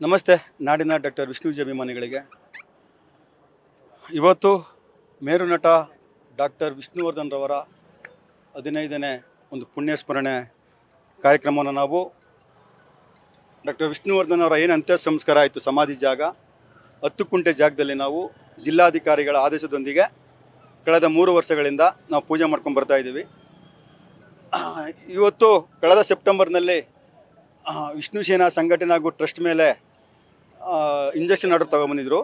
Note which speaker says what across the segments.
Speaker 1: ನಮಸ್ತೆ, ನಾಡಿನ ಡಾಕ್ಟರ್ ವಿಷ್ಣುಜಿ ಅಭಿಮಾನಿಗಳಿಗೆ ಇವತ್ತು ಮೇರುನಟ ಡಾಕ್ಟರ್ ವಿಷ್ಣುವರ್ಧನ್ ರವರ ಹದಿನೈದನೇ ಒಂದು ಪುಣ್ಯ ಸ್ಮರಣೆ ಕಾರ್ಯಕ್ರಮವನ್ನು ನಾವು ಡಾಕ್ಟರ್ ವಿಷ್ಣುವರ್ಧನ್ ಅವರ ಏನು ಅಂತ್ಯ ಸಂಸ್ಕಾರ ಆಯಿತು ಸಮಾಧಿ ಜಾಗ ಹತ್ತು ಕುಂಟೆ ಜಾಗದಲ್ಲಿ ನಾವು ಜಿಲ್ಲಾಧಿಕಾರಿಗಳ ಆದೇಶದೊಂದಿಗೆ ಕಳೆದ ಮೂರು ವರ್ಷಗಳಿಂದ ನಾವು ಪೂಜೆ ಮಾಡ್ಕೊಂಡು ಬರ್ತಾ ಇದ್ದೀವಿ. ಇವತ್ತು ಕಳೆದ ಸೆಪ್ಟೆಂಬರ್ನಲ್ಲಿ ವಿಷ್ಣು ಸೇನಾ ಸಂಘಟನೆ ಹಾಗೂ ಟ್ರಸ್ಟ್ ಮೇಲೆ ಇಂಜೆಕ್ಷನ್ ಆರ್ಡರ್ ತೊಗೊಂಬಂದಿದ್ರು.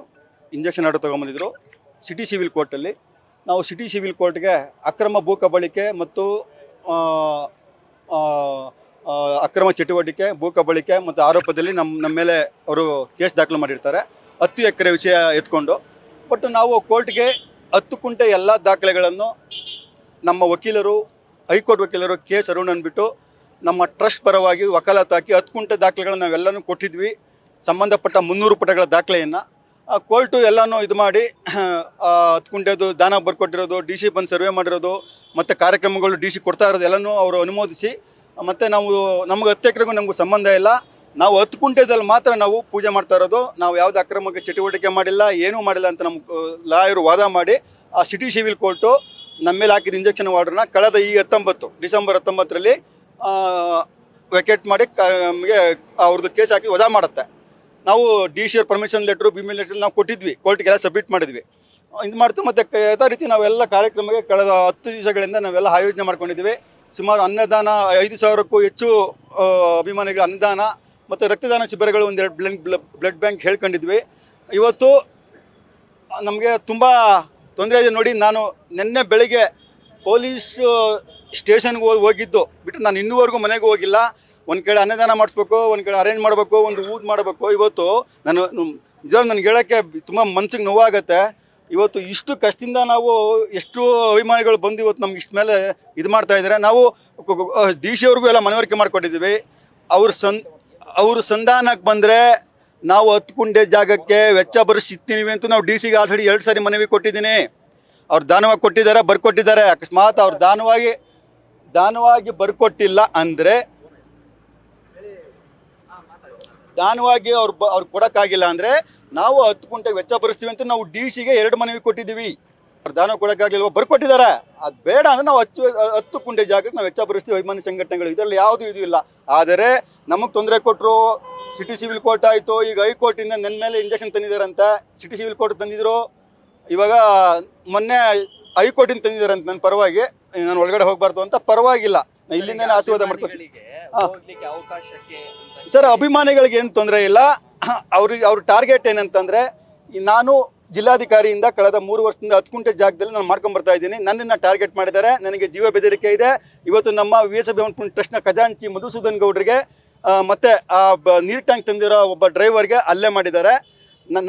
Speaker 1: ಇಂಜೆಕ್ಷನ್ ಆರ್ಡರ್ ತೊಗೊಂಬಂದಿದ್ರು. ಸಿಟಿ ಸಿವಿಲ್ ಕೋರ್ಟಲ್ಲಿ ನಾವು ಸಿಟಿ ಸಿವಿಲ್ ಕೋರ್ಟ್ಗೆ ಅಕ್ರಮ ಭೂ ಕಬಳಿಕೆ ಮತ್ತು ಅಕ್ರಮ ಚಟುವಟಿಕೆ ಭೂ ಕಬಳಿಕೆ ಮತ್ತು ಆರೋಪದಲ್ಲಿ ನಮ್ಮ ನಮ್ಮ ಮೇಲೆ ಅವರು ಕೇಸ್ ದಾಖಲು ಮಾಡಿರ್ತಾರೆ. ಹತ್ತು ಎಕರೆ ವಿಷಯ ಎತ್ಕೊಂಡು. ಬಟ್ ನಾವು ಕೋರ್ಟ್ಗೆ ಹತ್ತು ಕುಂಟೆ ಎಲ್ಲ ದಾಖಲೆಗಳನ್ನು ನಮ್ಮ ವಕೀಲರು, ಹೈಕೋರ್ಟ್ ವಕೀಲರು ಕೇಸ್ ಅರುಣ್ ಅಂದ್ಬಿಟ್ಟು ನಮ್ಮ ಟ್ರಸ್ಟ್ ಪರವಾಗಿ ವಕಾಲತ್ತು ಹಾಕಿ ಹತ್ತು ಕುಂಟೆ ದಾಖಲೆಗಳನ್ನು ನಾವೆಲ್ಲನೂ ಕೊಟ್ಟಿದ್ವಿ. ಸಂಬಂಧಪಟ್ಟ ಮುನ್ನೂರು ಪುಟಗಳ ದಾಖಲೆಯನ್ನು ಕೋರ್ಟು ಎಲ್ಲನೂ ಇದು ಮಾಡಿ, ಆ ಹತ್ತು ಕುಂಟೆದು ದಾನ ಬರ್ಕೊಟ್ಟಿರೋದು, ಡಿ ಸಿ ಬಂದು ಸರ್ವೆ ಮಾಡಿರೋದು, ಮತ್ತು ಕಾರ್ಯಕ್ರಮಗಳು ಡಿ ಸಿ ಕೊಡ್ತಾ ಇರೋದು ಎಲ್ಲನೂ ಅವರು ಅನುಮೋದಿಸಿ, ಮತ್ತು ನಾವು, ನಮ್ಗೆ ಹತ್ತು ಎಕರೆಗೂ ನಮಗೂ ಸಂಬಂಧ ಇಲ್ಲ. ನಾವು ಹತ್ತು ಕುಂಟೆದಲ್ಲಿ ಮಾತ್ರ ನಾವು ಪೂಜೆ ಮಾಡ್ತಾ ಇರೋದು. ನಾವು ಯಾವುದೇ ಅಕ್ರಮಕ್ಕೆ ಚಟುವಟಿಕೆ ಮಾಡಿಲ್ಲ, ಏನೂ ಮಾಡಿಲ್ಲ ಅಂತ ನಮ್ಮ ಲಾಯರು ವಾದ ಮಾಡಿ, ಆ ಸಿಟಿ ಸಿವಿಲ್ ಕೋರ್ಟು ನಮ್ಮ ಮೇಲೆ ಹಾಕಿದ ಇಂಜೆಕ್ಷನ್ ಆರ್ಡ್ರನ್ನ ಕಳೆದ ಈ ಹತ್ತೊಂಬತ್ತು, ಡಿಸೆಂಬರ್ ಹತ್ತೊಂಬತ್ತರಲ್ಲಿ ವೆಕೇಟ್ ಮಾಡಿ ನಮಗೆ ಅವ್ರದ್ದು ಕೇಸ್ ಹಾಕಿ ವಜಾ ಮಾಡುತ್ತೆ. ನಾವು ಡಿ ಸಿ ಅವ್ರ ಪರ್ಮಿಷನ್ ಲೆಟ್ರು ಮಿ ಲೆಟ್ರ್ ನಾವು ಕೊಟ್ಟಿದ್ವಿ. ಕೋರ್ಟ್ಗೆಲ್ಲ ಸಬ್ಮಿಟ್ ಮಾಡಿದ್ವಿ. ಇದು ಮಾಡ್ತು ಮತ್ತು ಯಥಾ ರೀತಿ ನಾವೆಲ್ಲ ಕಾರ್ಯಕ್ರಮಕ್ಕೆ ಕಳೆದ ಹತ್ತು ದಿವಸಗಳಿಂದ ನಾವೆಲ್ಲ ಆಯೋಜನೆ ಮಾಡ್ಕೊಂಡಿದ್ವಿ ಸುಮಾರು ಅನ್ನದಾನ, ಐದು ಸಾವಿರಕ್ಕೂ ಹೆಚ್ಚು ಅಭಿಮಾನಿಗಳ ಅನ್ನದಾನ ಮತ್ತು ರಕ್ತದಾನ ಶಿಬಿರಗಳು ಒಂದೆರಡು ಬ್ಲಡ್ ಬ್ಲಡ್ ಬ್ಯಾಂಕ್ ಹೇಳ್ಕೊಂಡಿದ್ವಿ. ಇವತ್ತು ನಮಗೆ ತುಂಬ ತೊಂದರೆ ಇದೆ ನೋಡಿ. ನಾನು ನಿನ್ನೆ ಬೆಳಿಗ್ಗೆ ಪೊಲೀಸ್ ಸ್ಟೇಷನ್ಗೆ ಹೋಗಿ, ಹೋಗಿದ್ದು. ಬಿಟ್ಟು ನಾನು ಇನ್ನೂವರೆಗೂ ಮನೆಗೆ ಹೋಗಿಲ್ಲ. ಒಂದು ಕಡೆ ಅನ್ನದಾನ ಮಾಡಿಸ್ಬೇಕು, ಒಂದು ಕಡೆ ಅರೇಂಜ್ ಮಾಡಬೇಕು, ಒಂದು ಊದ್ ಮಾಡಬೇಕು. ಇವತ್ತು ನಾನು ನಿಜವಾಗ ನನಗೆ ಹೇಳೋಕ್ಕೆ ತುಂಬ ಮನ್ಸಿಗೆ ನೋವಾಗತ್ತೆ. ಇವತ್ತು ಇಷ್ಟು ಕಷ್ಟದಿಂದ ನಾವು ಎಷ್ಟು ಅಭಿಮಾನಿಗಳು ಬಂದು ಇವತ್ತು ನಮ್ಗೆ ಇಷ್ಟ ಮೇಲೆ ಇದು ಮಾಡ್ತಾ ಇದ್ದಾರೆ ನಾವು ಡಿ ಸಿ ಅವ್ರಿಗೂ ಎಲ್ಲ ಮನವರಿಕೆ ಮಾಡಿಕೊಟ್ಟಿದ್ದೀವಿ. ಅವ್ರ ಸನ್ ಅವರು ಸಂಧಾನಕ್ಕೆ ಬಂದರೆ ನಾವು ಹತ್ತು ಕುಂಟೆ ಜಾಗಕ್ಕೆ ವೆಚ್ಚ ಭರಿಸ್ತೀನಿ ಅಂತ ನಾವು ಡಿ ಸಿಗೆ ಆಲ್ರೆಡಿ ಎರಡು ಸಾರಿ ಮನವಿ ಕೊಟ್ಟಿದ್ದೀನಿ. ಅವ್ರು ದಾನವಾಗಿ ಕೊಟ್ಟಿದ್ದಾರೆ, ಬರ್ಕೊಟ್ಟಿದ್ದಾರೆ. ಅಕಸ್ಮಾತ್ ಅವ್ರು ದಾನವಾಗಿ ದಾನವಾಗಿ ಬರ್ಕೊಟ್ಟಿಲ್ಲ ಅಂದರೆ ದಾನವಾಗಿ ಅವ್ರು ಬ ಅವ್ರು ಕೊಡೋಕ್ಕಾಗಿಲ್ಲ ಅಂದರೆ ನಾವು ಹತ್ತು ಕುಂಟೆ ವೆಚ್ಚ ಭರಿಸ್ತೀವಿ ಅಂತ ನಾವು ಡಿ ಸಿಗೆ ಎರಡು ಮನವಿ ಕೊಟ್ಟಿದ್ದೀವಿ. ಅವ್ರು ದಾನ ಕೊಡೋಕ್ಕಾಗಲಿಲ್ವ, ಬರ್ಕೊಟ್ಟಿದ್ದಾರೆ. ಅದು ಬೇಡ ಅಂದರೆ ನಾವು ಹಚ್ಚು ಹತ್ತು ಕುಂಟೆ ಜಾಗಕ್ಕೆ ನಾವು ವೆಚ್ಚ ಭರಿಸ್ತೀವಿ, ಅಭಿಮಾನಿ ಸಂಘಟನೆಗಳು. ಇದರಲ್ಲಿ ಯಾವುದೂ ಇದು ಇಲ್ಲ. ಆದರೆ ನಮಗೆ ತೊಂದರೆ ಕೊಟ್ಟರು ಸಿಟಿ ಸಿವಿಲ್ ಕೋರ್ಟ್ ಆಯಿತು, ಈಗ ಹೈಕೋರ್ಟಿಂದ ನನ್ನ ಮೇಲೆ ಇಂಜೆಕ್ಷನ್ ತಂದಿದ್ದಾರಂತ, ಸಿಟಿ ಸಿವಿಲ್ ಕೋರ್ಟ್ ತಂದಿದ್ರು. ಇವಾಗ ಮೊನ್ನೆ ಹೈಕೋರ್ಟಿಂದ ಅಂತ ನನ್ನ ಪರವಾಗಿ, ನಾನು ಒಳಗಡೆ ಹೋಗಬಾರ್ದು ಅಂತ ಪರವಾಗಿಲ್ಲ. ಇಲ್ಲಿಂದನೇ ಆಶೀರ್ವಾದ
Speaker 2: ಅಂತ
Speaker 1: ಸರ್ ಅಭಿಮಾನಿಗಳಿಗೆ ಏನು ತೊಂದರೆ ಇಲ್ಲ. ಅವ್ರಿಗೆ ಅವ್ರ ಟಾರ್ಗೆಟ್ ಏನಂತಂದ್ರೆ ನಾನು ಜಿಲ್ಲಾಧಿಕಾರಿಯಿಂದ ಕಳೆದ ಮೂರು ವರ್ಷದಿಂದ ಹತ್ತು ಕುಂಟೆ ಜಾಗದಲ್ಲಿ ನಾನು ಮಾಡ್ಕೊಂಡು ಬರ್ತಾ ಇದ್ದೀನಿ. ನನ್ನನ್ನು ಟಾರ್ಗೆಟ್ ಮಾಡಿದ್ದಾರೆ. ನನಗೆ ಜೀವ ಬೆದರಿಕೆ ಇದೆ. ಇವತ್ತು ನಮ್ಮ ವಿ ಎಸ್ ಅಭಿಮಾನ ಟ್ರಸ್ಟ್ನ ಖಜಾಂಚಿ ಮಧುಸೂದನ್ ಗೌಡ್ರಿಗೆ ಮತ್ತು ಆ ಬ- ನೀರ್ ಟ್ಯಾಂಕ್ ತಂದಿರೋ ಒಬ್ಬ ಡ್ರೈವರ್ಗೆ ಅಲ್ಲೇ ಮಾಡಿದ್ದಾರೆ.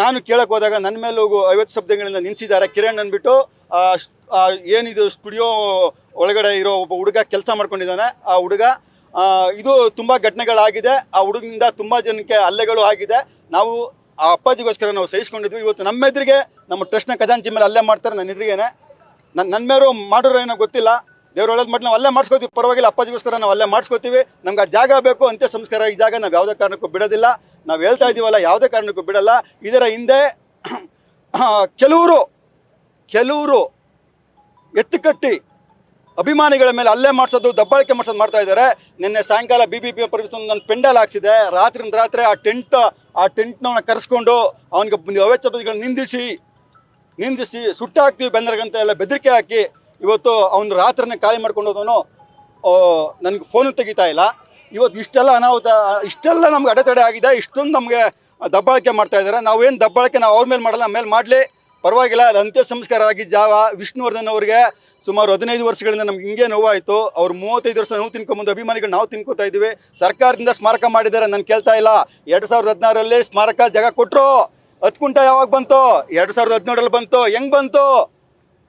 Speaker 1: ನಾನು ಕೇಳಕ್ ಹೋದಾಗ ನನ್ನ ಮೇಲೆ ಐವತ್ತು ಶಬ್ದಗಳಿಂದ ನಿಂತಿದ್ದಾರೆ ಕಿರಣ್ ಅಂದ್ಬಿಟ್ಟು. ಏನಿದು ಸ್ಟುಡಿಯೋ ಒಳಗಡೆ ಇರೋ ಒಬ್ಬ ಹುಡುಗ ಕೆಲಸ ಮಾಡ್ಕೊಂಡಿದ್ದಾನೆ. ಆ ಹುಡುಗ ಇದು ತುಂಬಾ ಘಟನೆಗಳಾಗಿದೆ. ಆ ಹುಡುಗನಿಂದ ತುಂಬಾ ಜನಕ್ಕೆ ಹಲ್ಲೆಗಳು ಆಗಿದೆ. ನಾವು ಆ ಅಪ್ಪಾಜಿಗೋಸ್ಕರ ನಾವು ಸಹಿಸ್ಕೊಂಡಿದ್ವಿ. ಇವತ್ತು ನಮ್ಮ ಎದುರಿಗೆ ನಮ್ಮ ಟ್ರಸ್ಟ್ನ ಖಜಾಂಚಿ ಮೇಲೆ ಅಲ್ಲೇ ಮಾಡ್ತಾರೆ ನನ್ನ ಎದುರಿಗೇನೆ. ನನ್ನ ನನ್ನ ಮೇಲೂ ಮಾಡೋರು ಏನೋ ಗೊತ್ತಿಲ್ಲ. ದೇವ್ರ ಒಳ್ಳೇದು ಮಾಡಿ ನಾವು ಅಲ್ಲೇ ಮಾಡಿಸ್ಕೋತೀವಿ. ಪರವಾಗಿಲ್ಲ, ಅಪ್ಪಾಜಿಗೋಸ್ಕರ ನಾವು ಅಲ್ಲೇ ಮಾಡಿಸ್ಕೋತೀವಿ. ನಮ್ಗೆ ಆ ಜಾಗ ಬೇಕು, ಅಂತ್ಯ ಸಂಸ್ಕಾರ ಈ ಜಾಗ. ನಾವು ಯಾವುದೇ ಕಾರಣಕ್ಕೂ ಬಿಡೋದಿಲ್ಲ. ನಾವು ಹೇಳ್ತಾ ಇದೀವಲ್ಲ, ಯಾವುದೇ ಕಾರಣಕ್ಕೂ ಬಿಡಲ್ಲ. ಇದರ ಹಿಂದೆ ಕೆಲವರು ಕೆಲವರು ಎತ್ತುಕಟ್ಟಿ ಅಭಿಮಾನಿಗಳ ಮೇಲೆ ಅಲ್ಲೇ ಮಾಡಿಸೋದು, ದಬ್ಬಾಳಿಕೆ ಮಾಡಿಸೋದು ಮಾಡ್ತಾ ಇದ್ದಾರೆ. ನಿನ್ನೆ ಸಾಯಂಕಾಲ ಬಿ ಬಿ ಪಿ ಪರಿಸ್ಥಿತಿ ನನ್ನ ಪೆಂಡಲ್ ಹಾಕ್ಸಿದೆ. ರಾತ್ರಿ ರಾತ್ರಿ ಆ ಟೆಂಟ್, ಆ ಟೆಂಟ್ನ ಕರೆಸ್ಕೊಂಡು ಅವನಿಗೆ ಅವೆಚ್ಚ ನಿಂದಿಸಿ ನಿಂದಿಸಿ ಸುಟ್ಟಾಕ್ತೀವಿ ಬೆಂದರ್ಗಂತ ಎಲ್ಲ ಬೆದರಿಕೆ ಹಾಕಿ ಇವತ್ತು ಅವನು ರಾತ್ರಿನೇ ಖಾಲಿ ಮಾಡ್ಕೊಂಡು ಹೋದವನು ನನಗೆ ಫೋನು ತೆಗಿತಾ ಇಲ್ಲ. ಇವತ್ತು ಇಷ್ಟೆಲ್ಲ ಅನಾಹುತ, ಇಷ್ಟೆಲ್ಲ ನಮ್ಗೆ ಅಡೆತಡೆ ಆಗಿದೆ. ಇಷ್ಟೊಂದು ನಮಗೆ ದಬ್ಬಾಳಿಕೆ ಮಾಡ್ತಾ ಇದ್ದಾರೆ. ನಾವೇನು ದಬ್ಬಾಳಿಕೆ ನಾವು ಅವ್ರ ಮೇಲೆ ಮಾಡಲ್ಲ, ಮೇಲೆ ಮಾಡಲಿ. ಪರವಾಗಿಲ್ಲ, ಅದು ಅಂತ್ಯ ಸಂಸ್ಕಾರ ಆಗಿ ಜಾವ ವಿಷ್ಣುವರ್ಧನ್ ಅವರಿಗೆ ಸುಮಾರು ಹದಿನೈದು ವರ್ಷಗಳಿಂದ ನಮ್ಗೆ ಹಿಂಗೆ ನೋವಾಯಿತು. ಅವ್ರು ಮೂವತ್ತೈದು ವರ್ಷ ನೋವು ತಿನ್ಕೊಂಬಂದು ಅಭಿಮಾನಿಗಳು ನಾವು ತಿನ್ಕೋತಾ ಇದ್ದೀವಿ. ಸರ್ಕಾರದಿಂದ ಸ್ಮಾರಕ ಮಾಡಿದ್ದಾರೆ, ನಾನು ಕೇಳ್ತಾ ಇಲ್ಲ. ಎರಡು ಸಾವಿರದ ಹದಿನಾರರಲ್ಲಿ ಸ್ಮಾರಕ ಜಾಗ ಕೊಟ್ಟರು ಕುಂಟ ಯಾವಾಗ ಬಂತು? ಎರಡು ಸಾವಿರದ ಹದಿನೇಳರಲ್ಲಿ ಬಂತು. ಹೆಂಗ್ ಬಂತು?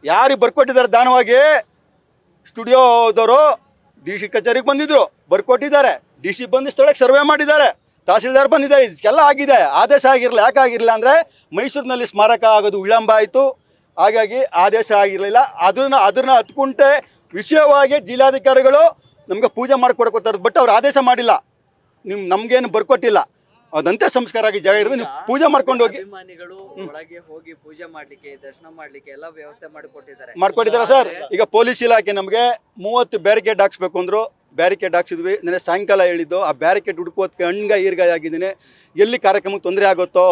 Speaker 1: ಯಾರಿಗೆ ಬರ್ಕೊಟ್ಟಿದ್ದಾರೆ ದಾನವಾಗಿ? ಸ್ಟುಡಿಯೋದವರು ಡಿ ಸಿ ಕಚೇರಿಗೆ ಬಂದಿದ್ರು. ಬರ್ಕೊಟ್ಟಿದ್ದಾರೆ. ಡಿ ಸಿ ಬಂದು ಸ್ಥಳಕ್ಕೆ ಸರ್ವೆ ಮಾಡಿದ್ದಾರೆ. ತಹಸೀಲ್ದಾರ್ ಬಂದಿದ್ದಾರೆ ಇದಕ್ಕೆಲ್ಲ ಆಗಿದೆ. ಆದೇಶ ಆಗಿರಲಿಲ್ಲ ಯಾಕೆ ಆಗಿರಲಿಲ್ಲ ಅಂದರೆ ಮೈಸೂರಿನಲ್ಲಿ ಸ್ಮಾರಕ ಆಗೋದು ವಿಳಂಬ ಆಯಿತು. ಹಾಗಾಗಿ ಆದೇಶ ಆಗಿರಲಿಲ್ಲ. ಅದನ್ನ ಅದನ್ನ ಹತ್ಕುಂಟೆ ವಿಷಯವಾಗಿ ಜಿಲ್ಲಾಧಿಕಾರಿಗಳು ನಮಗೆ ಪೂಜೆ ಮಾಡಿಕೊಡ್ಕೊತಾರೆ. ಬಟ್ ಅವ್ರು ಆದೇಶ ಮಾಡಿಲ್ಲ. ನಿಮ್ ನಮ್ಗೇನು ಬರ್ಕೊಟ್ಟಿಲ್ಲ. ಅದಂತೆ ಸಂಸ್ಕಾರ ಆಗಿ ಜಾಗ ಇರ್ಬೇಕು ನೀವು ಪೂಜೆ ಮಾಡ್ಕೊಂಡು ಹೋಗಿ.
Speaker 2: ಅಭಿಮಾನಿಗಳು ಒಳಗೆ ಹೋಗಿ ಪೂಜೆ ಮಾಡ್ಲಿಕ್ಕೆ ದರ್ಶನ ಮಾಡ್ಲಿಕ್ಕೆ ಎಲ್ಲ ವ್ಯವಸ್ಥೆ ಮಾಡಿಕೊಟ್ಟಿದ್ದಾರೆ.
Speaker 1: ಮಾಡ್ಕೊಟ್ಟಿದ್ದಾರೆ ಸರ್. ಈಗ ಪೊಲೀಸ್ ಇಲಾಖೆ ನಮಗೆ ಮೂವತ್ತು ಬ್ಯಾರಿಕೇಡ್ ಹಾಕ್ಸ್ಬೇಕು ಅಂದ್ರು. ಬ್ಯಾರಿಕೇಡ್ ಹಾಕ್ಸಿದ್ವಿ. ನೆನೆ ಸಾಯಂಕಾಲ ಹೇಳಿದ್ದು, ಆ ಬ್ಯಾರಿಕೇಡ್ ಹುಡುಕೋದಕ್ಕೆ ಹಣ್ಗ ಈರ್ಗಾಯ ಆಗಿದ್ದೀನಿ. ಎಲ್ಲಿ ಕಾರ್ಯಕ್ರಮಕ್ಕೆ ತೊಂದರೆ ಆಗುತ್ತೋ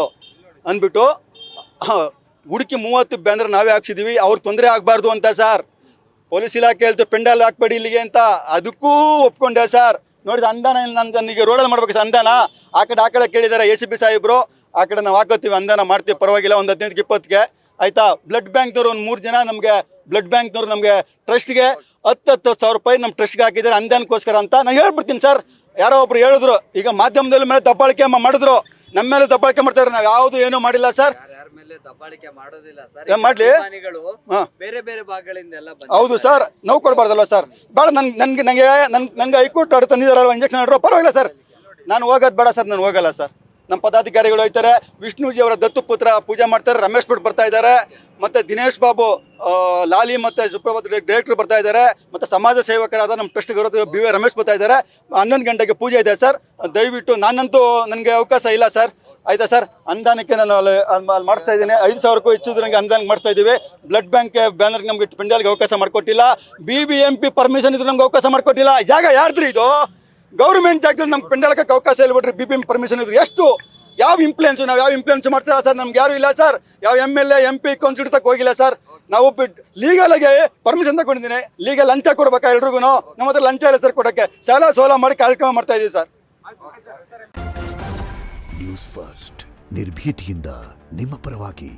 Speaker 1: ಅಂದ್ಬಿಟ್ಟು ಹುಡುಕಿ ಮೂವತ್ತು ಬ್ಯಾನರ್ ನಾವೇ ಹಾಕ್ಸಿದ್ದೀವಿ ಅವ್ರು ತೊಂದರೆ ಆಗಬಾರ್ದು ಅಂತ ಸರ್. ಪೊಲೀಸ್ ಇಲಾಖೆ ಹೇಳ್ತು, ಪೆಂಡಲ್ ಹಾಕ್ಬೇಡಿ ಇಲ್ಲಿಗೆ ಅಂತ. ಅದಕ್ಕೂ ಒಪ್ಕೊಂಡೆ ಸರ್. ನೋಡಿದ ಅಂದಾನ ನನ್ನ ನನಗೆ ರೋಡಲ್ಲಿ ಮಾಡ್ಬೇಕು ಸರ್, ಅಂದಾನ? ಆ ಕಡೆ ಆ ಕಡೆ ಕೇಳಿದ್ದಾರೆ ಎ ಸಿ ಬಿ ಸಾಹೇಬ್ರು. ಆ ಕಡೆ ನಾವು ಹಾಕೋತೀವಿ ಅಂದಾನ ಮಾಡ್ತೀವಿ, ಪರವಾಗಿಲ್ಲ, ಒಂದು ಹದಿನೈದಕ್ಕೆ ಇಪ್ಪತ್ತಿಗೆ. ಆಯಿತಾ? ಬ್ಲಡ್ ಬ್ಯಾಂಕ್ನವ್ರು ಒಂದು ಮೂರು ಜನ ನಮಗೆ, ಬ್ಲಡ್ ಬ್ಯಾಂಕ್ನವ್ರು ನಮಗೆ, ಟ್ರಸ್ಟ್ಗೆ ಹತ್ತು ಹತ್ತು ಸಾವಿರ ರೂಪಾಯಿ ನಮ್ಮ ಟ್ರಸ್ಟ್ಗೆ ಹಾಕಿದ್ದಾರೆ ಅಂದಾನಕ್ಕೋಸ್ಕರ ಅಂತ ನಾನು ಹೇಳ್ಬಿಡ್ತೀನಿ ಸರ್ ಯಾರೋ ಒಬ್ರು ಹೇಳಿದ್ರು ಈಗ ಮಾಧ್ಯಮದಲ್ಲಿ ಮೇಲೆ ದಬ್ಬಾಳಿಕೆ ಮಾಡಿದ್ರು. ನಮ್ಮ ಮೇಲೆ ದಬ್ಬಾಳಿಕೆ ಮಾಡ್ತಾರೆ ನಾವು ಯಾವುದು ಏನು ಮಾಡಿಲ್ಲ ಸರ್
Speaker 2: ದಬ್ಬಾಳಿಕೆ ಮಾಡೋದಿಲ್ಲ ಸರ್
Speaker 1: ಏನ್ ಮಾಡ್ಲಿ?
Speaker 2: ಬೇರೆ ಬೇರೆ ಭಾಗಗಳಿಂದ
Speaker 1: ಹೌದು ಸರ್ ನೋವು ಕೊಡಬಾರ್ದಲ್ವ ಸರ್ ಬೇಡ ನನ್ಗೆ ನನ್ಗೆ ನನಗೆ ನನ್ ನಂಗೆ ಹೈಕೋರ್ಟ್ ತಂದಿದ್ದಾರಲ್ವ ಇಂಜೆಕ್ಷನ್ ಆರ್ಡರ್ ಪರವಾಗಿಲ್ಲ ಸರ್ ನಾನು ಹೋಗೋದು ಬೇಡ ಸರ್ ನಾನು ಹೋಗಲ್ಲ ಸರ್ ನಮ್ಮ ಪದಾಧಿಕಾರಿಗಳು ಹೋಯ್ತಾರೆ ವಿಷ್ಣುಜಿ ಅವರ ದತ್ತು ಪೂಜೆ ಮಾಡ್ತಾರೆ, ರಮೇಶ್ ಭಟ್ ಬರ್ತಾ ಇದ್ದಾರೆ, ಮತ್ತೆ ದಿನೇಶ್ ಬಾಬು ಲಾಲಿ ಮತ್ತೆ ಸುಪ್ರಭಾತ್ ಡೈರೆಕ್ಟರ್ ಬರ್ತಾ ಇದ್ದಾರೆ, ಮತ್ತೆ ಸಮಾಜ ಸೇವಕರಾದ ನಮ್ಮ ಟ್ರಸ್ಟ್ ಗೌರವ ಬಿ ವಿ ರಮೇಶ್ ಬರ್ತಾ ಇದ್ದಾರೆ, ಹನ್ನೊಂದು ಗಂಟೆಗೆ ಪೂಜೆ ಇದೆ ಸರ್, ದಯವಿಟ್ಟು ನಾನಂತೂ ನನಗೆ ಅವಕಾಶ ಇಲ್ಲ ಸರ್, ಆಯ್ತಾ ಸರ್? ಅನುದಾನಕ್ಕೆ ನಾನು ಅಲ್ಲಿ ಮಾಡಿಸ್ತಾ ಇದ್ದೀನಿ, ಐದು ಸಾವಿರಕ್ಕೂ ಹೆಚ್ಚು ನನಗೆ ಅನುದಾನ ಮಾಡ್ತಾ ಇದ್ದೀವಿ ಬ್ಲಡ್ ಬ್ಯಾಂಕ್ ಬ್ಯಾನರ್ಗೆ ನಮಗೆ ಪೆಂಡಾಲ್ಗೆ ಅವಕಾಶ ಮಾಡಿಕೊಟ್ಟಿಲ್ಲ B B M P permission ಇದ್ರೆ ನಮ್ಗೆ ಅವಕಾಶ ಮಾಡಿಕೊಟ್ಟಿಲ್ಲ, ಜಾಗ ಯಾರ್ದ್ರಿ ಇದು? ಗೌರ್ಮೆಂಟ್ ಜಾಗದಲ್ಲಿ ನಮ್ಗೆ ಪೆಂಡಾಲ್ಗೆ ಅವಕಾಶ ಇಲ್ಲ ಬಿಟ್ರಿ ಬಿ ಪಿ ಎಂ ಪರ್ಮಿಷನ್ ಇದ್ರೆ. ಎಷ್ಟು, ಯಾವ ಇಂಪ್ಲೂಯೆನ್ಸ್ ನಾವು ಯಾವ ಇಂಪ್ಲೂಯೆನ್ಸ್ ಮಾಡ್ತೀರಾ ಸರ್? ನಮ್ಗೆ ಯಾರು ಇಲ್ಲ ಸರ್. ಯಾವ M L A M P council ಹೋಗಿಲ್ಲ ಸರ್. ನಾವು ಲೀಗಲ್ ಆಗಿ ಪರ್ಮಿಷನ್ ತಗೊಂಡಿದ್ದೀನಿ. ಲೀಗಲ್ ಲಂಚ ಕೊಡ್ಬೇಕಾ ಎಲ್ರಿಗೂ ನಮ್ಮ ಹತ್ರ ಲಂಚ ಇಲ್ಲ ಸರ್ ಕೊಡಕ್ಕೆ. ಸಾಲ ಸೋಲ ಮಾಡಿ ಕಾರ್ಯಕ್ರಮ ಮಾಡ್ತಾ ಇದೀವಿ ಸರ್.
Speaker 3: ನ್ಯೂಸ್ ಫಸ್ಟ್ ನಿರ್ಭೀತಿಯಿಂದ ನಿಮ್ಮ ಪರವಾಗಿ.